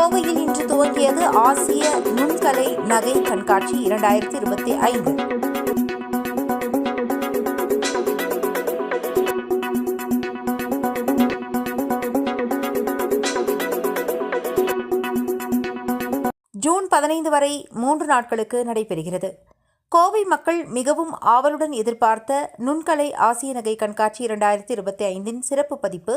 கோவையில் இன்று துவங்கியது ஆசிய நுண்கலை நகை கண்காட்சி இரண்டாயிரத்தி இருபத்தி ஐந்து. ஜூன் பதினைந்து வரை மூன்று நாட்களுக்கு நடைபெறுகிறது. கோவை மக்கள் மிகவும் ஆவலுடன் எதிர்பார்த்த நுண்கலை ஆசிய நகை கண்காட்சி இரண்டாயிரத்தி இருபத்தி ஐந்தின் சிறப்பு பதிப்பு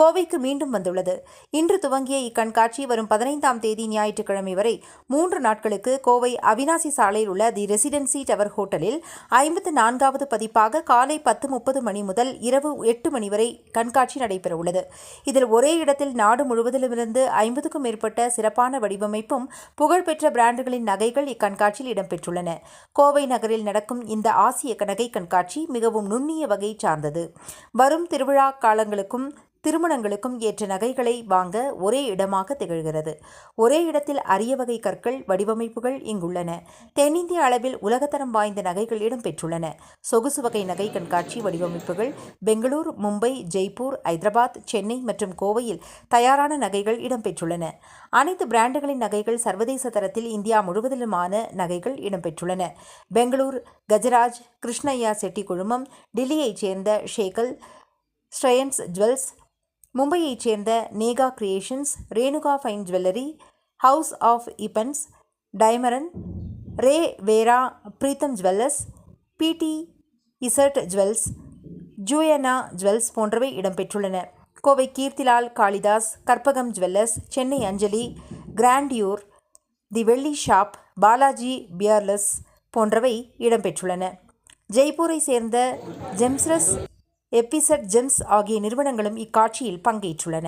கோவைக்கு மீண்டும் வந்துள்ளது. இன்று துவங்கிய இக்கண்காட்சி வரும் பதினைந்தாம் தேதி ஞாயிற்றுக்கிழமை வரை மூன்று நாட்களுக்கு கோவை அவினாசி சாலையில் உள்ள தி ரெசிடென்சி டவர் ஹோட்டலில் ஐம்பத்து நான்காவது பதிப்பாக காலை பத்து முப்பது மணி முதல் இரவு எட்டு மணி வரை கண்காட்சி நடைபெறவுள்ளது. இதில் ஒரே இடத்தில் நாடு முழுவதிலுமிருந்து ஐம்பதுக்கும் மேற்பட்ட சிறப்பான வடிவமைப்பும் புகழ்பெற்ற பிராண்டுகளின் நகைகள் இக்கண்காட்சியில் இடம்பெற்றுள்ளன. கோவை நகரில் நடக்கும் இந்த ஆசிய கணகை கண்காட்சி மிகவும் நுண்ணிய வகை சார்ந்தது. வரும் திருவிழா காலங்களுக்கும் திருமணங்களுக்கும் ஏற்ற நகைகளை வாங்க ஒரே இடமாக திகழ்கிறது. ஒரே இடத்தில் அரிய வகை கற்கள் வடிவமைப்புகள் இங்குள்ளன. தென்னிந்திய அளவில் உலகத்தரம் வாய்ந்த நகைகள் இடம்பெற்றுள்ளன சொகுசு வகை நகை கண்காட்சி வடிவமைப்புகள் பெங்களூர் மும்பை ஜெய்ப்பூர் ஐதராபாத் சென்னை மற்றும் கோவையில் தயாரான நகைகள் இடம்பெற்றுள்ளன அனைத்து பிராண்டுகளின் நகைகள் சர்வதேச தரத்தில் இந்தியா முழுவதிலுமான நகைகள் இடம்பெற்றுள்ளன பெங்களூர் கஜராஜ் கிருஷ்ணய்யா செட்டி குழுமம் டில்லியைச் சேர்ந்த ஷேகல் ஸ்ட்ரயன்ஸ் ஜுவல்ஸ் மும்பையைச் சேர்ந்த Neha creations Renuka fine jewellery house of இப்பன்ஸ் டைமரன் ரே வேரா பிரீத்தம் ஜுவல்லர்ஸ் பிடி இசர்ட் ஜுவல்ஸ் ஜூயனா ஜுவல்ஸ் போன்றவை இடம்பெற்றுள்ளன. Kovai Keerthilal Kalidas Karpagam jewellers Chennai Anjali grandeur the வெள்ளி ஷாப் பாலாஜி பியர்லஸ் போன்றவை இடம்பெற்றுள்ளன. ஜெய்ப்பூரை சேர்ந்த ஜெம்ஸ்ரஸ் எபிசட் ஜெம்ஸ் ஆகிய நிறுவனங்களும் இக்காட்சியில் பங்கேற்றுள்ளன.